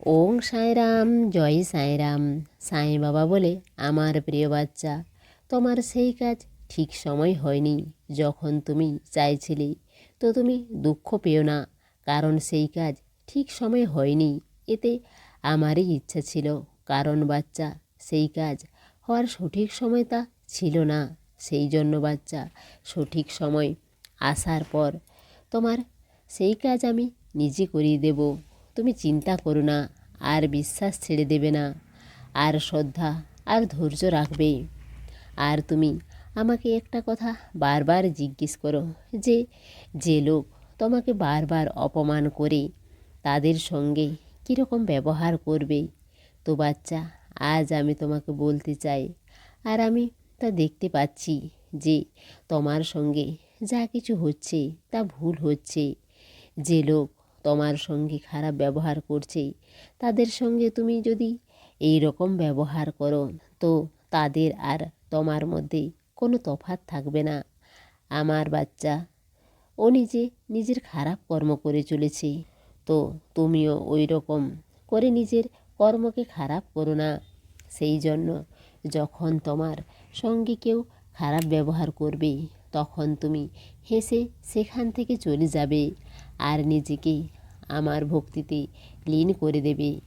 ওং সাঁয়রাম জয় সাঁয়রাম সাঁই বাবা বলে আমার প্রিয় বাচ্চা, তোমার সেই কাজ ঠিক সময় হয়নি। যখন তুমি চাইছিলে তো তুমি দুঃখ পেও না, কারণ সেই কাজ ঠিক সময় হয়নি। এতে আমারই ইচ্ছা ছিল, কারণ বাচ্চা, সেই কাজ হওয়ার সঠিক সময় তা ছিল না। সেই জন্য বাচ্চা, সঠিক সময় আসার পর তোমার সেই কাজ আমি নিজে করিয়ে দেব। তুমি চিন্তা করো না, আর বিশ্বাস ছেড়ে দেবে না। আর শ্রদ্ধা, আর ধৈর্য রাখবে। আর তুমি আমাকে একটা কথা বারবার জিজ্ঞেস করো যে যে লোক তোমাকে বারবার অপমান করে, তাদের সঙ্গে কীরকম ব্যবহার করবে? তো বাচ্চা, আজ আমি তোমাকে বলতে চাই, আর আমি তা দেখতে পাচ্ছি যে তোমার সঙ্গে যা কিছু হচ্ছে তা ভুল হচ্ছে। যে লোক তোমার সঙ্গে খারাপ ব্যবহার করছে তাদের সঙ্গে তুমি যদি এই রকম ব্যবহার করো, তো তাদের আর তোমার মধ্যে কোনো তফাৎ থাকবে না। আমার বাচ্চা, ও নিজে নিজের খারাপ কর্ম করে চলেছে, তো তুমিও ওই রকম করে নিজের কর্মকে খারাপ করো না। সেই জন্য যখন তোমার সঙ্গে কেউ খারাপ ব্যবহার করবে, তখন তুমি হেসে সেখান থেকে চলে যাবে আর নিজেকে আমার ভক্তিতে লীন করে দেবে।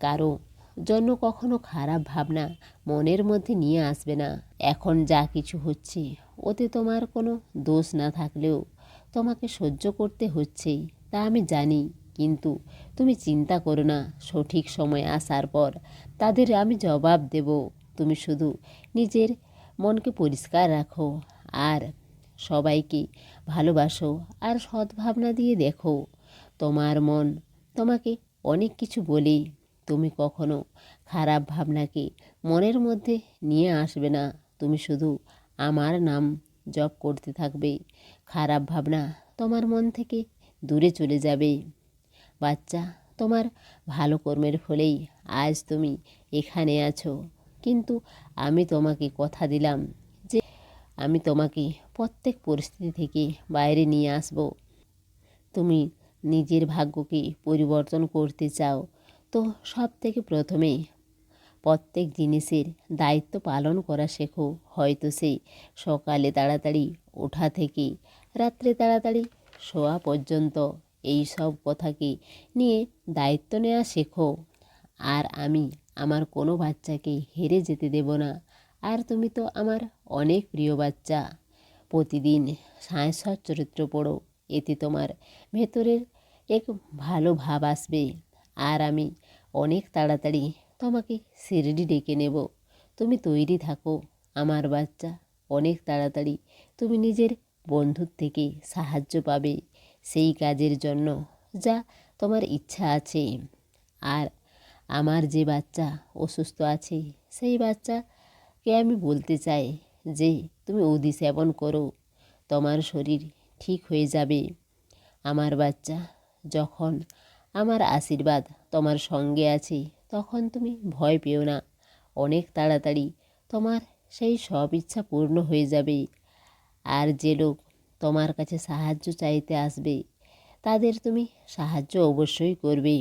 কারও জন্য কখনো খারাপ ভাবনা মনের মধ্যে নিয়ে আসবে না। এখন যা কিছু হচ্ছে, ওতে তোমার কোনো দোষ না থাকলেও তোমাকে সহ্য করতে হচ্ছে, তা আমি জানি। কিন্তু তুমি চিন্তা করো না, সঠিক সময় আসার পর তাদের আমি জবাব দেব। তুমি শুধু নিজের মনকে পরিষ্কার রাখো আর সবাইকে ভালোবাসো আর সদ্ভাবনা দিয়ে দেখো। তোমার মন। তোমাকে অনেক কিছু বলে। তুমি কখনো খারাপ ভাবনাকে মনের মধ্যে নিয়ে আসবে না। তুমি শুধু আমার নাম জপ করতে থাকবে। খারাপ ভাবনা তোমার মন থেকে দূরে চলে যাবে। বাচ্চা, তোমার ভালো কর্মের ফলেই আজ তুমি এখানে আছো। কিন্তু আমি তোমাকে কথা দিলাম যে আমি তোমাকে প্রত্যেক পরিস্থিতি থেকে বাইরে নিয়ে আসব। তুমি নিজের ভাগ্যকে পরিবর্তন করতে চাও, তো সব থেকে প্রথমে প্রত্যেক জিনিসের দায়িত্ব পালন করা শেখো। হয়তো সেই সকালে তাড়াতাড়ি ওঠা থেকে রাত্রে তাড়াতাড়ি শোয়া পর্যন্ত এই সব কথাকে নিয়ে দায়িত্ব নেওয়া শেখো। আর আমি আমার কোনো বাচ্চাকে হেরে যেতে দেব না। আর তুমি তো আমার অনেক প্রিয় বাচ্চা। প্রতিদিন সায়সর চরিত্র পড়ো। এতে তোমার ভেতরের এক ভালো ভাব আসবে। আর আমি অনেক তাড়াতাড়ি তোমাকে শিরডি ডেকে নেব। তুমি তৈরি থাকো। আমার বাচ্চা অনেক তাড়াতাড়ি তুমি নিজের বন্ধুর থেকে সাহায্য পাবে সেই কাজের জন্য যা তোমার ইচ্ছা আছে। আর আমার যে বাচ্চা অসুস্থ আছে, সেই বাচ্চাকে আমি বলতে চাই যে তুমি উদি সেবন করো। তোমার শরীর ঠিক হয়ে যাবে। আমার বাচ্চা, যখন আমার আশীর্বাদ তোমার সঙ্গে আছে, তখন তুমি ভয় পেও না। অনেক তাড়াতাড়ি তোমার সেই সব ইচ্ছা পূর্ণ হয়ে যাবে। আর যে লোক তোমার কাছে সাহায্য চাইতে আসবে, তাদের তুমি সাহায্য অবশ্যই করবে।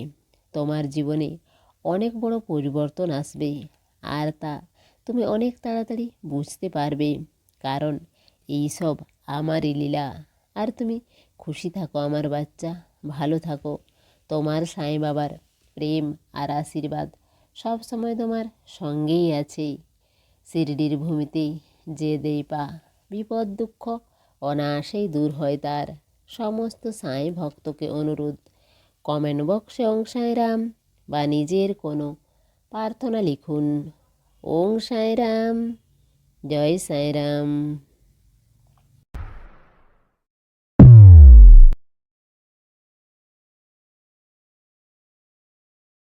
তোমার জীবনে অনেক বড় পরিবর্তন আসবে, আর তা তুমি অনেক তাড়াতাড়ি বুঝতে পারবে, কারণ এই সব আমারই লীলা। আর তুমি খুশি থাকো আমার বাচ্চা, ভালো থাকো। তোমার সাঁই বাবার প্রেম আর আশীর্বাদ সব সময় তোমার সঙ্গেই আছে শিরডির ভূমিতে যে দেই পা, বিপদ, দুঃখ, অনায়াসেই দূর হয় তার। সমস্ত সাঁই ভক্তকে অনুরোধ কমেন্ট বক্সে ওং সাঁইরাম বা নিজের কোনো প্রার্থনা লিখুন। ওং সাঁইরাম জয় সাঁইরাম